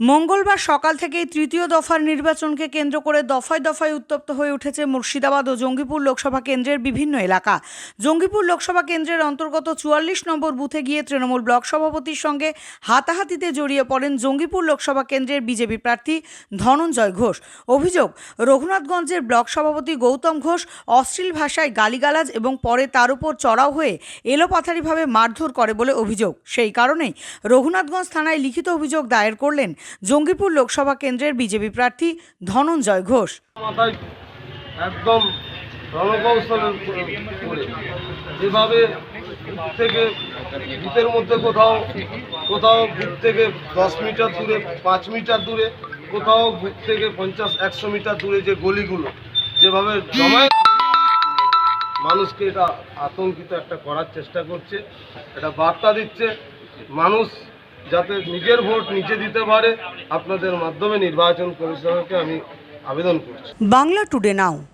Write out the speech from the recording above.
মঙ্গলবার সকাল থেকেই তৃতীয় দফার নির্বাচনকে কেন্দ্র করে দফায় দফায় উত্তপ্ত হয়ে উঠেছে মুর্শিদাবাদ ও জঙ্গিপুর লোকসভা কেন্দ্রের বিভিন্ন এলাকা। জঙ্গিপুর লোকসভা কেন্দ্রের অন্তর্গত চুয়াল্লিশ নম্বর বুথে গিয়ে তৃণমূল ব্লক সভাপতির সঙ্গে হাতাহাতিতে জড়িয়ে পড়েন জঙ্গিপুর লোকসভা কেন্দ্রের বিজেপি প্রার্থী ধনঞ্জয় ঘোষ। অভিযোগ, রঘুনাথগঞ্জের ব্লক সভাপতি গৌতম ঘোষ অশ্লীল ভাষায় গালিগালাজ এবং পরে তার উপর চড়াও হয়ে এলোপাথারিভাবে মারধর করে বলে অভিযোগ। সেই কারণেই রঘুনাথগঞ্জ থানায় লিখিত অভিযোগ দায়ের করলেন জঙ্গিপুর লোকসভা কেন্দ্রের বিজেপি প্রার্থী ধনঞ্জয় ঘোষ। একদম যেভাবে থেকে বুথের মধ্যে কোথাও কোথাও বুথ থেকে দশ মিটার দূরে, পাঁচ মিটার দূরে, কোথাও বুথ থেকে পঞ্চাশ, একশো মিটার দূরে যে গলিগুলো, যেভাবে জমায় মানুষকে এটা আতঙ্কিত একটা করার চেষ্টা করছে এটা বার্তা দিচ্ছে, মানুষ যাতে নিজের ভোট নিচে দিতে পারে, আপনাদের মাধ্যমে নির্বাচন কমিশনকে আমি আবেদন করছি। Bangla today now.